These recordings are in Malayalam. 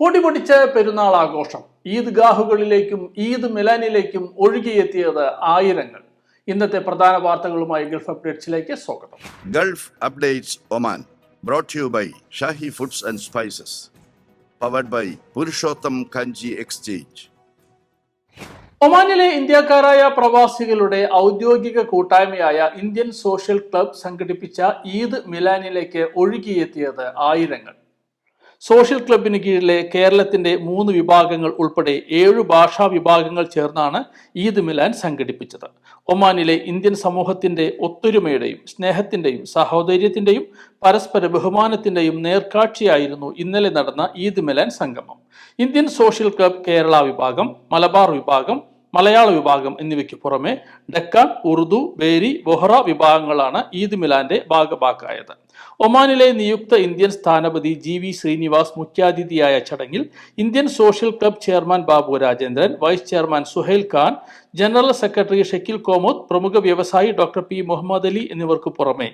പൊടിപൊടിച്ച പെരുന്നാൾ ആഘോഷം ഈദ്ഗാഹുകളിലേക്കും ഈദ് മിലാനിലേക്കും ഒഴുകിയെത്തിയത് ആയിരങ്ങൾ. ഇന്നത്തെ പ്രധാന വാർത്തകളുമായി ഗൾഫ് അപ്ഡേറ്റ്സിലേക്ക് സ്വാഗതം. Gulf updates Oman brought you by Shahi foods and spices powered by Purushottam Kanji exchange ഒമാനിലെ ഇന്ത്യക്കാരായ പ്രവാസികളുടെ ഔദ്യോഗിക കൂട്ടായ്മയായ ഇന്ത്യൻ സോഷ്യൽ ക്ലബ് സംഘടിപ്പിച്ച ഈദ് മിലാനിലേക്ക് ഒഴുകിയെത്തിയത് ആയിരങ്ങൾ. സോഷ്യൽ ക്ലബിന് കീഴിലെ കേരളത്തിന്റെ മൂന്ന് വിഭാഗങ്ങൾ ഉൾപ്പെടെ ഏഴു ഭാഷാ വിഭാഗങ്ങൾ ചേർന്നാണ് ഈദ് മിലാൻ സംഘടിപ്പിച്ചത്. ഒമാനിലെ ഇന്ത്യൻ സമൂഹത്തിന്റെ ഒത്തൊരുമയുടെയും സ്നേഹത്തിന്റെയും സഹോദര്യത്തിന്റെയും പരസ്പര ബഹുമാനത്തിന്റെയും നേർക്കാഴ്ചയായിരുന്നു ഇന്നലെ നടന്ന ഈദ് മിലാൻ സംഗമം. ഇന്ത്യൻ സോഷ്യൽ ക്ലബ് കേരള വിഭാഗം മലബാർ വിഭാഗം മലയാള വിഭാഗം എന്നിവയ്ക്ക് പുറമെ ഡെക്കാൻ ഉറുദു ബേരി ബൊഹ്റ വിഭാഗങ്ങളാണ് ഈദ് മിലാന്റെ ഭാഗഭാക്കായത്. ഒമാനിലെ നിയുക്ത ഇന്ത്യൻ സ്ഥാനപതി ജി വി ശ്രീനിവാസ് മുഖ്യാതിഥിയായ ചടങ്ങിൽ Indian social club chairman Babu Rajendran vice chairman Suhail Khan general secretary Shakil Komod പ്രമുഖ വ്യവസായി ഡോക്ടർ പി മുഹമ്മദ് അലി എന്നിവർക്ക് പുറമെ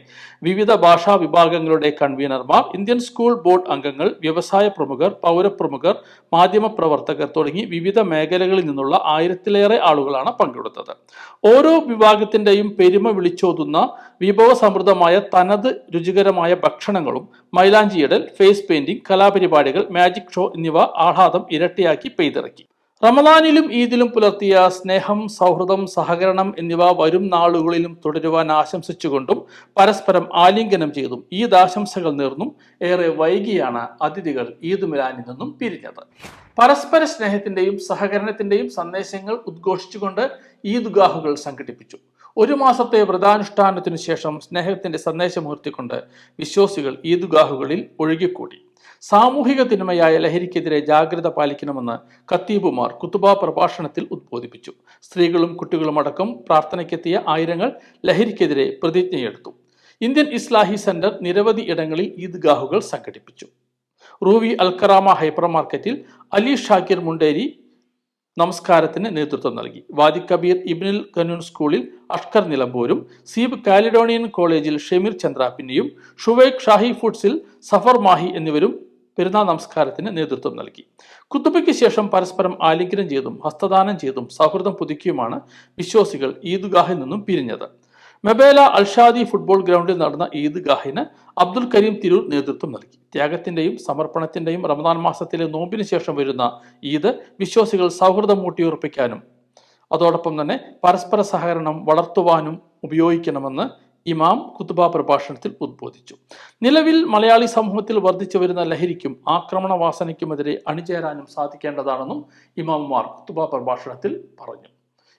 വിവിധ ഭാഷാ വിഭാഗങ്ങളുടെ കൺവീനർമാർ ഇന്ത്യൻ സ്കൂൾ ബോർഡ് അംഗങ്ങൾ വ്യവസായ പ്രമുഖർ പൗരപ്രമുഖർ മാധ്യമപ്രവർത്തകർ തുടങ്ങി വിവിധ മേഖലകളിൽ നിന്നുള്ള ആയിരത്തിലേറെ ആളുകളാണ് പങ്കെടുത്തത്. ഓരോ വിഭാഗത്തിന്റെയും പെരുമ വിളിച്ചോതുന്ന വിഭവസമൃദ്ധമായ തനത് രുചികരമായ ഭക്ഷണങ്ങളും മൈലാഞ്ചിയിടൽ ഫേസ് പെയിന്റിംഗ് കലാപരിപാടികൾ മാജിക് ഷോ എന്നിവ ആഹ്ലാദം ഇരട്ടിയാക്കി പെയ്തിറക്കി. റമദാനിലും ഈദിലും പുലർത്തിയ സ്നേഹം സൗഹൃദം സഹകരണം എന്നിവ വരും നാളുകളിലും തുടരുവാൻ ആശംസിച്ചുകൊണ്ടും പരസ്പരം ആലിംഗനം ചെയ്തും ഈദ് ആശംസകൾ നേർന്നും ഏറെ വൈകിയാണ് അതിഥികൾ ഈദ് മിലാനിൽ നിന്നും പിരിഞ്ഞത്. പരസ്പര സ്നേഹത്തിന്റെയും സഹകരണത്തിന്റെയും സന്ദേശങ്ങൾ ഉദ്ഘോഷിച്ചുകൊണ്ട് ഈദ്ഗാഹുകൾ സംഘടിപ്പിച്ചു. ഒരു മാസത്തെ വ്രതാനുഷ്ഠാനത്തിനു ശേഷം സ്നേഹത്തിന്റെ സന്ദേശം ഉയർത്തിക്കൊണ്ട് വിശ്വാസികൾ ഈദ്ഗാഹുകളിൽ ഒഴുകിക്കൂടി. സാമൂഹിക തിന്മയായ ലഹരിക്കെതിരെ ജാഗ്രത പാലിക്കണമെന്ന് ഖത്തീബുമാർ കുത്തുബ പ്രഭാഷണത്തിൽ ഉദ്ബോധിപ്പിച്ചു. സ്ത്രീകളും കുട്ടികളും അടക്കം പ്രാർത്ഥനയ്ക്കെത്തിയ ആയിരങ്ങൾ ലഹരിക്കെതിരെ പ്രതിജ്ഞയെടുത്തു. ഇന്ത്യൻ ഇസ്ലാഹി സെന്റർ നിരവധി ഇടങ്ങളിൽ ഈദ്ഗാഹുകൾ സംഘടിപ്പിച്ചു. റൂവി അൽക്കറാമ ഹൈപ്പർ മാർക്കറ്റിൽ അലി ഷാക്കിർ മുണ്ടേരി നമസ്കാരത്തിന് നേതൃത്വം നൽകി. വാദി കബീർ ഇബ്നുൽ കനൂൺ സ്കൂളിൽ അഷ്കർ നിലമ്പൂരും സീബ് കാലിഡോണിയൻ കോളേജിൽ ഷമീർ ചന്ദ്രാപിന്നിയും ഷുവൈഖ് ഷാഹി ഫുഡ്സിൽ സഫർ മാഹി എന്നിവരും പെരുന്നാൾ നമസ്കാരത്തിന് നേതൃത്വം നൽകി. കുത്തുബയ്ക്ക് ശേഷം പരസ്പരം ആലിംഗനം ചെയ്തും ഹസ്തദാനം ചെയ്തും സൗഹൃദം പുതുക്കിയുമാണ് വിശ്വാസികൾ ഈദ്ഗാഹിൽ നിന്നും പിരിഞ്ഞത്. മെബേല അൽഷാദി ഫുട്ബോൾ ഗ്രൗണ്ടിൽ നടന്ന ഈദ്ഗാഹിന് അബ്ദുൽ കരീം തിരൂർ നേതൃത്വം നൽകി. ത്യാഗത്തിന്റെയും സമർപ്പണത്തിന്റെയും റമദാൻ മാസത്തിലെ നോമ്പിന് ശേഷം വരുന്ന ഈദ് വിശ്വാസികൾ സൗഹൃദം ഊട്ടിയുറപ്പിക്കാനും അതോടൊപ്പം തന്നെ പരസ്പര സഹകരണം വളർത്തുവാനും ഉപയോഗിക്കണമെന്ന് ഇമാം കുത്തുബ പ്രഭാഷണത്തിൽ ഉദ്ബോധിച്ചു. നിലവിൽ മലയാളി സമൂഹത്തിൽ വർദ്ധിച്ചു വരുന്ന ലഹരിക്കും ആക്രമണ വാസനയ്ക്കുമെതിരെ അണിചേരാനും സാധിക്കേണ്ടതാണെന്നും ഇമാമുമാർ കുത്തുബ പ്രഭാഷണത്തിൽ പറഞ്ഞു.